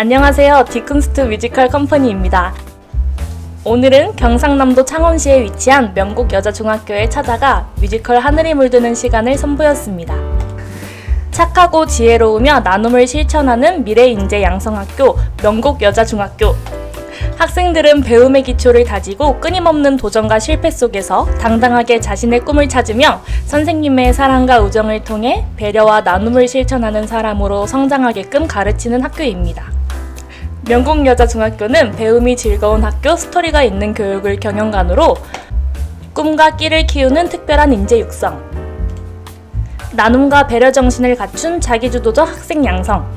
안녕하세요. 디쿤스트 뮤지컬 컴퍼니입니다. 오늘은 경상남도 창원시에 위치한 명곡 여자중학교에 찾아가 뮤지컬 하늘이 물드는 시간을 선보였습니다. 착하고 지혜로우며 나눔을 실천하는 미래인재 양성학교 명곡 여자중학교 학생들은 배움의 기초를 다지고 끊임없는 도전과 실패 속에서 당당하게 자신의 꿈을 찾으며 선생님의 사랑과 우정을 통해 배려와 나눔을 실천하는 사람으로 성장하게끔 가르치는 학교입니다. 명곡 여자중학교는 배움이 즐거운 학교, 스토리가 있는 교육을 경영관으로 꿈과 끼를 키우는 특별한 인재 육성, 나눔과 배려 정신을 갖춘 자기주도적 학생 양성,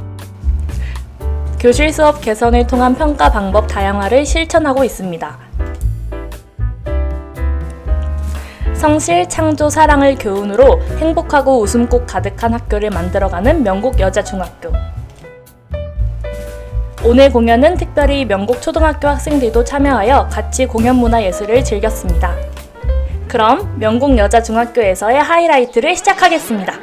교실 수업 개선을 통한 평가 방법 다양화를 실천하고 있습니다. 성실, 창조, 사랑을 교훈으로 행복하고 웃음꽃 가득한 학교를 만들어가는 명곡 여자중학교. 오늘 공연은 특별히 명곡 초등학교 학생들도 참여하여 같이 공연 문화 예술을 즐겼습니다. 그럼 명곡 여자 중학교에서의 하이라이트를 시작하겠습니다.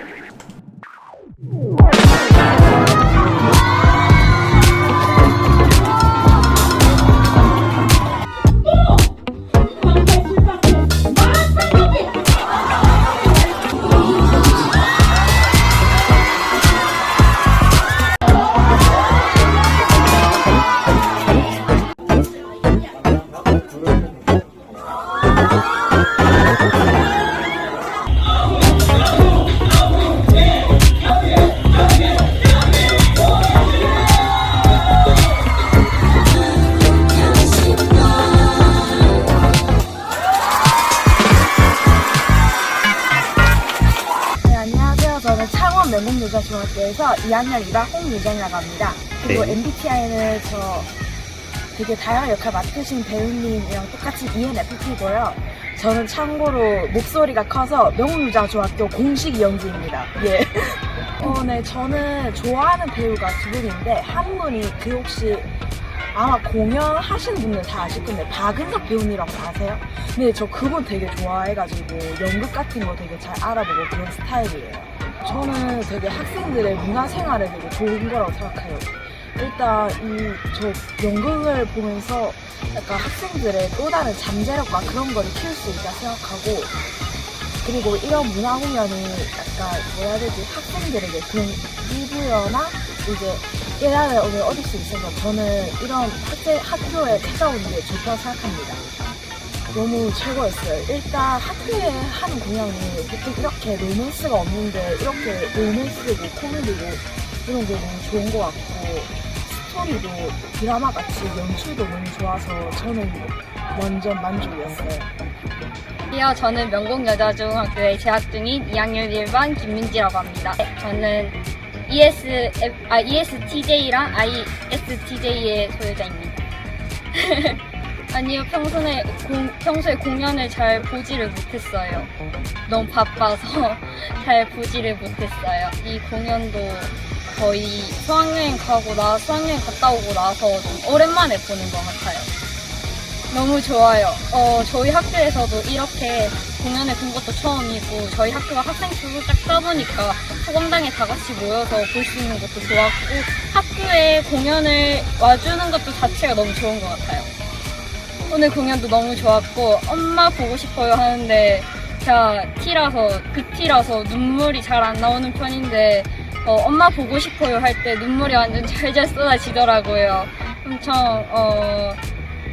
창원 명곡여자중학교에서 2학년 2반 홍유정이라고 합니다. 그리고 네. MBTI는 저 되게 다양한 역할 맡으신 배우님이랑 똑같이 ENFP고요. 저는 참고로 목소리가 커서 명곡여자중학교 공식 이영주입니다. 예. 어, 네, 저는 좋아하는 배우가 두 분인데 한 분이 그 혹시 아마 공연하시는 분들 다 아실 건데 박은석 배우님이라고 아세요? 근데 저 그분 되게 좋아해가지고 연극 같은 거 되게 잘 알아보고 그런 스타일이에요. 저는 되게 학생들의 문화생활에 되게 좋은 거라고 생각해요. 일단 이 저 연극을 보면서 약간 학생들의 또 다른 잠재력 막 그런 거를 키울 수 있다 생각하고 그리고 이런 문화 공연이 약간 뭐라 해야 되지 학생들에게 동기부여나 이제 오늘 얻을 수 있어서 저는 이런 학교에 찾아오는 게 좋다고 생각합니다. 너무 최고였어요. 일단 학교에 하는 공연이 보통 이렇게 로맨스가 없는데 이렇게 로맨스고 코미디고 이런 게 너무 좋은 것 같고 스토리도 드라마 같이 연출도 너무 좋아서 저는 완전 만족이었어요. 안녕하세요. 저는 명곡여자중학교에 재학 중인 2학년 1반 김민지라고 합니다. 네, 저는 ES, 아, ESTJ랑 ISTJ의 소유자입니다. 아니요, 평소에, 공, 평소에 공연을 잘 보지를 못했어요. 너무 바빠서 잘 보지를 못했어요. 이 공연도 거의 수학여행 가고 나, 수학여행 갔다 오고 나서 좀 오랜만에 보는 것 같아요. 너무 좋아요. 어, 저희 학교에서도 이렇게 공연을 본 것도 처음이고, 저희 학교가 학생 수도 작다 보니까 소강당에 다 같이 모여서 볼 수 있는 것도 좋았고, 학교에 공연을 와주는 것도 자체가 너무 좋은 것 같아요. 오늘 공연도 너무 좋았고, 엄마 보고 싶어요 하는데, 제가 T라서, 그 T라서 눈물이 잘 안 나오는 편인데, 어, 엄마 보고 싶어요 할 때 눈물이 완전 잘잘 쏟아지더라고요. 엄청, 어,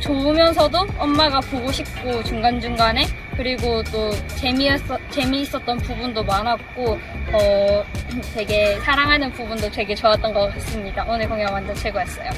좋으면서도 엄마가 보고 싶고 중간중간에 그리고 또 재미있었, 재미있었던 부분도 많았고 어, 되게 사랑하는 부분도 되게 좋았던 것 같습니다. 오늘 공연 완전 최고였어요.